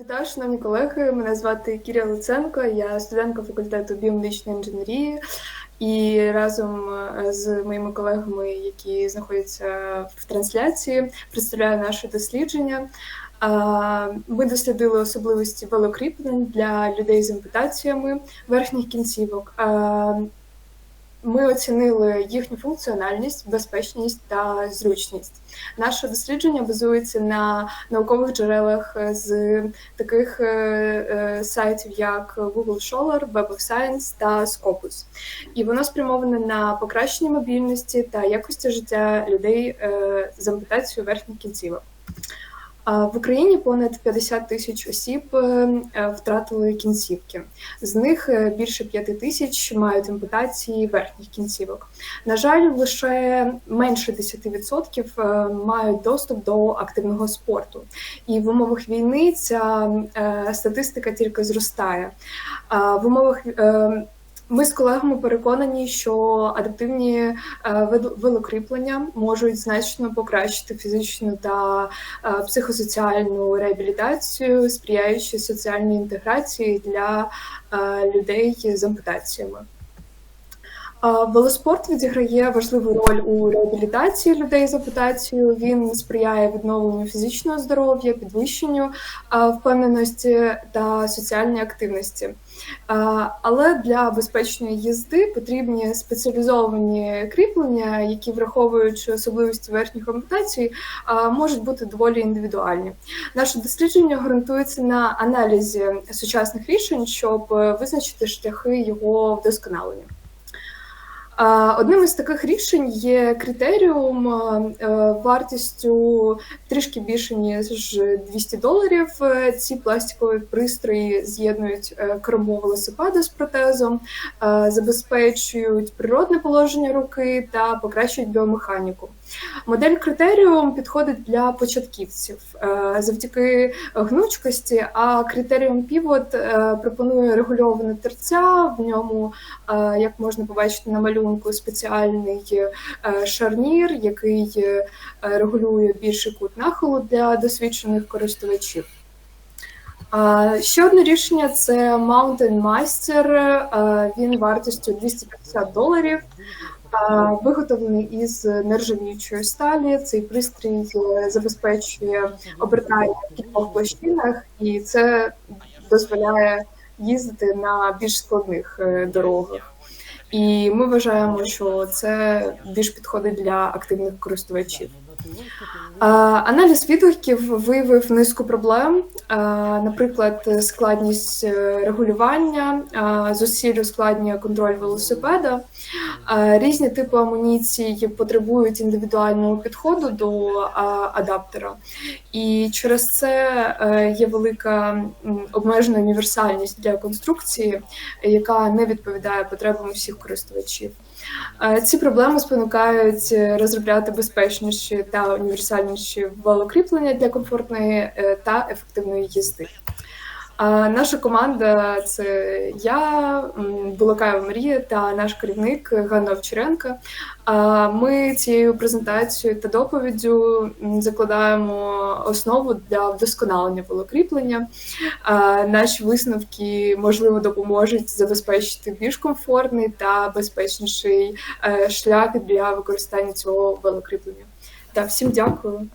Вітаю, шановні колеги. Мене звати Кіря Луценко, я студентка факультету біомедичної інженерії. І разом е, з моїми колегами, які знаходяться в трансляції, представляю наше дослідження. Ми дослідили особливості велокріплень для людей з ампутаціями верхніх кінцівок. Ми оцінили їхню функціональність, безпечність та зручність. Наше дослідження базується на наукових джерелах з таких е, е, сайтів, як Google Scholar, Web of Science та Scopus. І воно спрямоване на покращення мобільності та якості життя людей е, з ампутацією верхніх кінцівок. В Україні понад 50 тисяч осіб е, е, втратили кінцівки. З них е, більше 5 тисяч мають ампутації верхніх кінцівок. На жаль, лише менше 10% е, мають доступ до активного спорту. І в умовах війни ця статистика тільки зростає. В умовах ми з колегами переконані, що адаптивні е, велокріплення можуть значно покращити фізичну та е, психосоціальну реабілітацію, сприяючи соціальній інтеграції для е, людей з ампутаціями. Велоспорт відіграє важливу роль у реабілітації людей з ампутацією. Він сприяє відновленню фізичного здоров'я, підвищенню впевненості та соціальної активності. Але для безпечної їзди потрібні спеціалізовані кріплення, які, враховуючи особливості верхніх ампутацій, можуть бути доволі індивідуальні. Наше дослідження ґрунтується на аналізі сучасних рішень, щоб е, визначити шляхи його вдосконалення. Одним із таких рішень є критеріум е, вартістю трішки більше ніж 200 доларів. Е, Ці пластикові пристрої з'єднують е, кермо велосипеда з протезом, забезпечують природне положення руки та покращують біомеханіку. Модель критеріум підходить для початківців е, завдяки гнучкості, а критеріум півот е, пропонує регульоване терця. В ньому, е, як можна побачити на малюнку, спеціальний шарнір, який регулює більший кут нахилу для досвідчених користувачів. Ще одне рішення це Mountain Master. Він вартістю 250 доларів. Виготовлений із нержавіючої сталі. Цей пристрій е, забезпечує обертання в кількох площинах, і це дозволяє їздити на більш складних е, дорогах. І ми вважаємо, що це більш підходить для активних користувачів. Аналіз відгуків виявив низку проблем, наприклад, складність е, регулювання, зусиль ускладнює контроль велосипеда. Різні типи амуніції потребують індивідуального підходу до адаптера, і через це е, є велика обмежена універсальність для конструкції, яка не відповідає потребам усіх користувачів. Е, Ці проблеми спонукають е, розробляти безпечніші та універсальніші велокріплення для комфортної е, та ефективної їзди. А наша команда це я, Булакаєва Марія та наш керівник Ганна Овчаренко. А Ми цією презентацією та доповіддю закладаємо основу для вдосконалення велокріплення. Наші висновки можливо допоможуть забезпечити більш комфортний та безпечніший е, шлях для використання цього велокріплення. Та всім дякую.